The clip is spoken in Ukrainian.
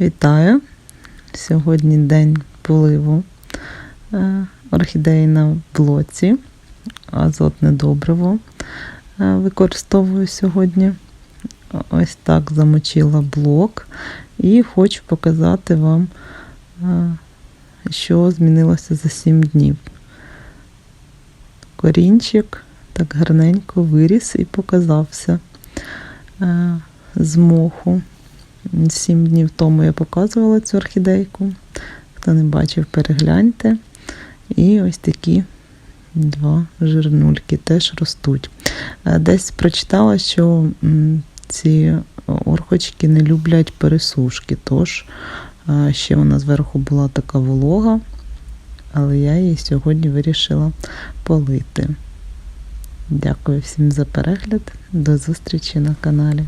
Вітаю! Сьогодні день поливу е, орхідеї на блоці. Азотне добриво е, використовую сьогодні. Ось так замочила блок і хочу показати вам, е, що змінилося за 7 днів. Корінчик так гарненько виріс і показався з моху. Сім днів тому я показувала цю орхідейку. Хто не бачив, перегляньте. І ось такі два жирнульки теж ростуть. Е, Десь прочитала, що ці орхочки не люблять пересушки, тож е, ще вона зверху була така волога, але я її сьогодні вирішила полити. Дякую всім за перегляд. До зустрічі на каналі.